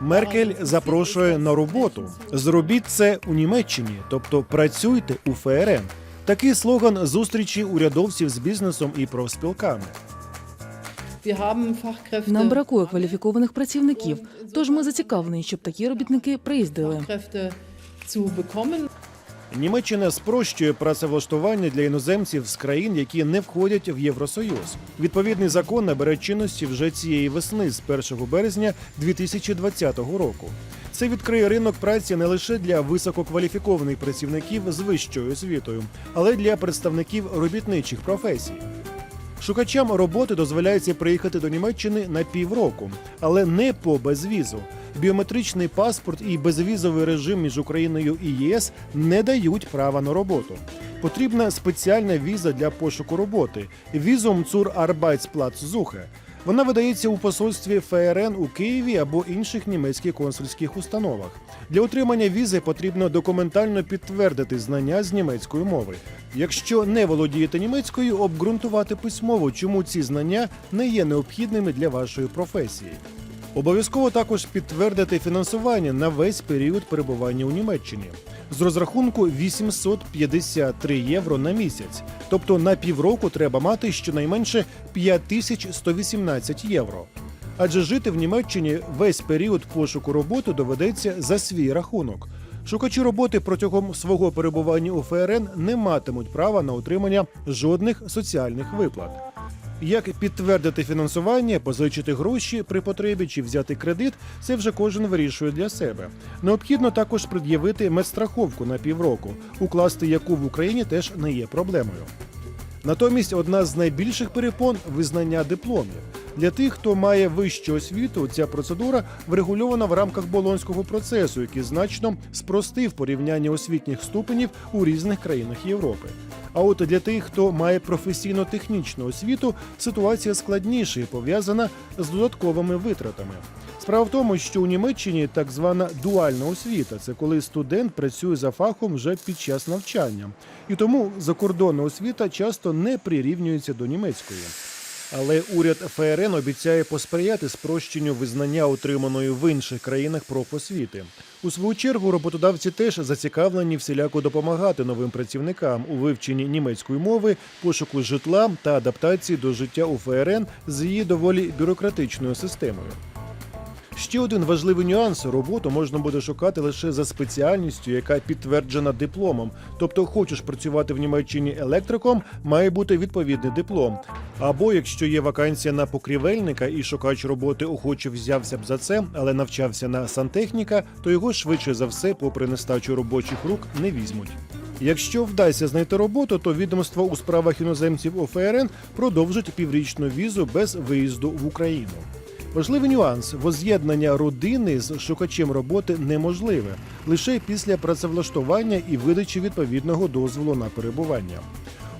Меркель запрошує на роботу. Зробіть це у Німеччині, тобто працюйте у ФРН. Такий слоган зустрічі урядовців з бізнесом і профспілками. Нам бракує кваліфікованих працівників, тож ми зацікавлені, щоб такі робітники приїздили. Німеччина спрощує працевлаштування для іноземців з країн, які не входять в Євросоюз. Відповідний закон набере чинності вже цієї весни з 1 березня 2020 року. Це відкриє ринок праці не лише для висококваліфікованих працівників з вищою освітою, але й для представників робітничих професій. Шукачам роботи дозволяється приїхати до Німеччини на півроку, але не по безвізу. Біометричний паспорт і безвізовий режим між Україною і ЄС не дають права на роботу. Потрібна спеціальна віза для пошуку роботи візум цур Arbeitsplatz-Suche. Вона видається у посольстві ФРН у Києві або інших німецьких консульських установах. Для отримання візи потрібно документально підтвердити знання з німецької мови. Якщо не володієте німецькою, обґрунтувати письмово, чому ці знання не є необхідними для вашої професії. Обов'язково також підтвердити фінансування на весь період перебування у Німеччині з розрахунку 853 євро на місяць. Тобто на півроку треба мати щонайменше 5118 євро. Адже жити в Німеччині весь період пошуку роботи доведеться за свій рахунок. Шукачі роботи протягом свого перебування у ФРН не матимуть права на отримання жодних соціальних виплат. Як підтвердити фінансування, позичити гроші при потребі чи взяти кредит, це вже кожен вирішує для себе. Необхідно також пред'явити медстраховку на півроку, укласти яку в Україні теж не є проблемою. Натомість одна з найбільших перепон визнання дипломів. Для тих, хто має вищу освіту, ця процедура врегульована в рамках болонського процесу, який значно спростив порівняння освітніх ступенів у різних країнах Європи. А от для тих, хто має професійно-технічну освіту, ситуація складніша і пов'язана з додатковими витратами. Справа в тому, що у Німеччині так звана дуальна освіта це коли студент працює за фахом вже під час навчання, і тому закордонна освіта часто не прирівнюється до німецької. Але уряд ФРН обіцяє посприяти спрощенню визнання отриманої в інших країнах профосвіти. У свою чергу роботодавці теж зацікавлені всіляко допомагати новим працівникам у вивченні німецької мови, пошуку житла та адаптації до життя у ФРН з її доволі бюрократичною системою. Ще один важливий нюанс: роботу можна буде шукати лише за спеціальністю, яка підтверджена дипломом. Тобто, хочеш працювати в Німеччині електриком, має бути відповідний диплом. Або якщо є вакансія на покрівельника і шукач роботи охоче взявся б за це, але навчався на сантехніка, то його швидше за все, попри нестачу робочих рук, не візьмуть. Якщо вдасться знайти роботу, то відомство у справах іноземців ОФРН продовжить піврічну візу без виїзду в Україну. Важливий нюанс: воз'єднання родини з шукачем роботи неможливе лише після працевлаштування і видачі відповідного дозволу на перебування.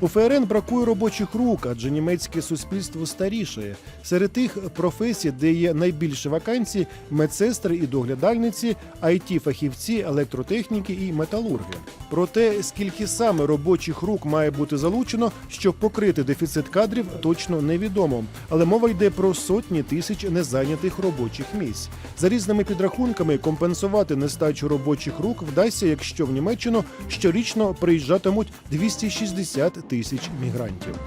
У ФРН бракує робочих рук, адже німецьке суспільство старішає. Серед тих професій, де є найбільше вакансій, медсестри і доглядальниці, it фахівці електротехніки і металурги. Про те, скільки саме робочих рук має бути залучено, щоб покрити дефіцит кадрів, точно невідомо. Але мова йде про сотні тисяч незайнятих робочих місць. За різними підрахунками, компенсувати нестачу робочих рук вдасться, якщо в Німеччину щорічно приїжджатимуть 260 тисяч мігрантів.